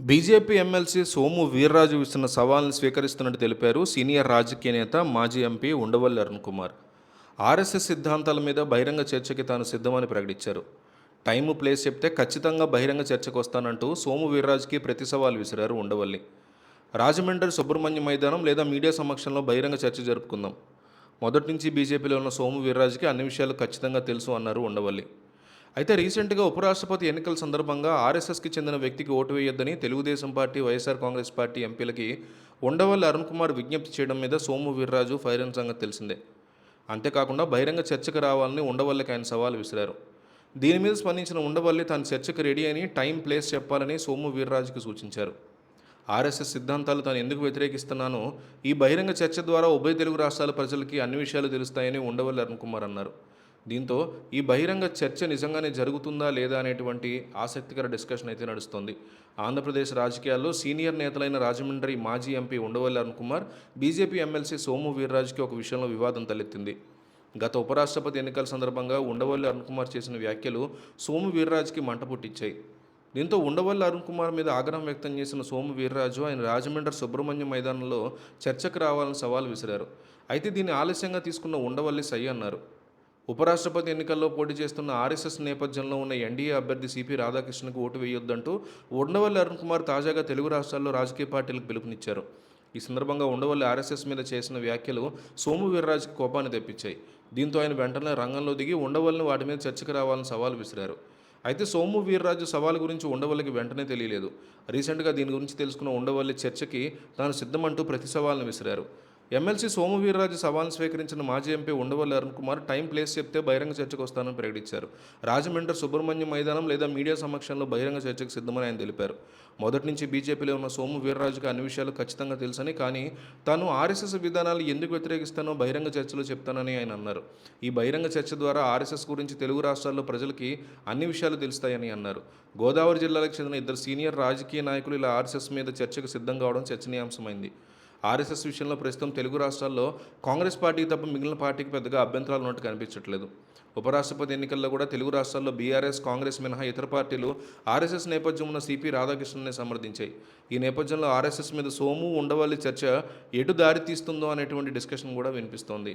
BJP MLC Somu Veerraju ఇస్తున్న సవాల్ని స్వీకరిస్తున్నట్టు తెలిపారు senior రాజకీయ నేత మాజీ ఎంపీ ఉండవల్లి అరుణ్ కుమార్. ఆర్ఎస్ఎస్ సిద్ధాంతాల మీద బహిరంగ చర్చకి తాను సిద్ధమని ప్రకటించారు. టైము ప్లేస్ చెప్తే ఖచ్చితంగా బహిరంగ చర్చకు వస్తానంటూ సోము వీర్రాజుకి ప్రతి సవాల్ విసిరారు ఉండవల్లి. రాజమండ్రి సుబ్రహ్మణ్య మైదానం లేదా మీడియా సమక్షంలో బహిరంగ చర్చ జరుపుకుందాం. మొదటి నుంచి బీజేపీలో ఉన్న సోము వీర్రాజుకి అన్ని విషయాలు ఖచ్చితంగా తెలుసు అన్నారు ఉండవల్లి. అయితే రీసెంట్గా ఉపరాష్ట్రపతి ఎన్నికల సందర్భంగా ఆర్ఎస్ఎస్కి చెందిన వ్యక్తికి vote వేయొద్దని Telugudesam party YSR Congress party ఎంపీలకి Undavalli Arun Kumar విజ్ఞప్తి చేయడం మీద సోము వీర్రాజు ఫైర్ అయిన సంగతి తెలిసిందే. అంతేకాకుండా బహిరంగ చర్చకు రావాలని ఉండవల్లికి ఆయన సవాల్ విసిరారు. దీని మీద స్పందించిన ఉండవల్లి తాను చర్చకు రెడీ అని టైం ప్లేస్ చెప్పాలని సోము వీర్రాజుకి సూచించారు. ఆర్ఎస్ఎస్ సిద్ధాంతాలు తాను ఎందుకు వ్యతిరేకిస్తున్నానో ఈ బహిరంగ చర్చ ద్వారా ఉభయ తెలుగు రాష్ట్రాల ప్రజలకి అన్ని విషయాలు తెలుస్తాయని ఉండవల్లి అరుణ్ కుమార్ అన్నారు. దీంతో ఈ బహిరంగ చర్చ నిజంగానే జరుగుతుందా లేదా అనేటువంటి ఆసక్తికర డిస్కషన్ అయితే నడుస్తోంది. ఆంధ్రప్రదేశ్ రాజకీయాల్లో సీనియర్ నేతలైన రాజమండ్రి మాజీ MP Undavalli Arun Kumar BJP MLC Somu వీర్రాజుకి ఒక విషయంలో వివాదం తలెత్తింది. గత ఉపరాష్ట్రపతి ఎన్నికల సందర్భంగా ఉండవల్లి అరుణ్ కుమార్ చేసిన వ్యాఖ్యలు సోము వీర్రాజుకి మంట పుట్టించాయి దీంతో ఉండవల్లి అరుణ్ కుమార్ మీద ఆగ్రహం వ్యక్తం చేసిన సోము వీర్రాజు ఆయన రాజమండ్రి సుబ్రహ్మణ్యం మైదానంలో చర్చకు రావాలని సవాల్ విసిరారు. అయితే దీన్ని ఆలస్యంగా తీసుకున్న ఉండవల్లి సై అన్నారు. ఉపరాష్ట్రపతి ఎన్నికల్లో పోటీ చేస్తున్న ఆర్ఎస్ఎస్ నేపథ్యంలో ఉన్న ఎన్డీఏ అభ్యర్థి సిపి రాధాకృష్ణకు ఓటు వేయొద్దంటూ ఉండవల్లి అరుణ్ కుమార్ తాజాగా తెలుగు రాష్ట్రాల్లో రాజకీయ పార్టీలకు పిలుపునిచ్చారు. ఈ సందర్భంగా ఉండవల్లి ఆర్ఎస్ఎస్ మీద చేసిన వ్యాఖ్యలు సోము వీర్రాజుకి కోపాన్ని తెప్పించాయి. దీంతో ఆయన వెంటనే రంగంలో దిగి ఉండవల్లిని వాటి మీద చర్చకు రావాలని సవాల్ విసిరారు. అయితే సోము వీర్రాజు సవాల్ గురించి ఉండవల్లికి వెంటనే తెలియలేదు. రీసెంట్గా దీని గురించి తెలుసుకున్న ఉండవల్లి చర్చకి తాను సిద్ధమంటూ ప్రతి సవాల్ని విసిరారు. ఎమ్మెల్సీ సోమవీర్రాజు సవాల్ని స్వీకరించిన మాజీ MP Undavalli Arun Kumar time place చెప్తే బహిరంగ చర్చకు వస్తానని ప్రకటించారు. రాజమండ్రి సుబ్రహ్మణ్యం మైదానం లేదా మీడియా సమక్షంలో బహిరంగ చర్చకు సిద్ధమని ఆయన తెలిపారు. మొదటి నుంచి బీజేపీలో ఉన్న సోము వీర్రాజుకి అన్ని విషయాలు ఖచ్చితంగా తెలుసని కానీ తాను ఆర్ఎస్ఎస్ విధానాలు ఎందుకు వ్యతిరేకిస్తానో బహిరంగ చర్చలో చెప్తానని ఆయన అన్నారు. ఈ బహిరంగ చర్చ ద్వారా ఆర్ఎస్ఎస్ గురించి తెలుగు రాష్ట్రాల్లో ప్రజలకి అన్ని విషయాలు తెలుస్తాయని అన్నారు. గోదావరి జిల్లాలకు చెందిన ఇద్దరు సీనియర్ రాజకీయ నాయకులు ఇలా ఆర్ఎస్ఎస్ మీద చర్చకు సిద్ధం కావడం చర్చనీయాంశమైంది. ఆర్ఎస్ఎస్ విషయంలో ప్రస్తుతం తెలుగు రాష్ట్రాల్లో కాంగ్రెస్ పార్టీకి తప్ప మిగిలిన పార్టీకి పెద్దగా అభ్యంతరాలు ఉన్నట్టు కనిపించట్లేదు. ఉపరాష్ట్రపతి ఎన్నికల్లో కూడా తెలుగు రాష్ట్రాల్లో బీఆర్ఎస్ కాంగ్రెస్ మినహా ఇతర పార్టీలు ఆర్ఎస్ఎస్ నేపథ్యం ఉన్న సిపి రాధాకృష్ణన్ని సమర్థించాయి. ఈ నేపథ్యంలో ఆర్ఎస్ఎస్ మీద సోము ఉండవల్లి చర్చ ఎటు దారి తీస్తుందో అనేటువంటి డిస్కషన్ కూడా వినిపిస్తోంది.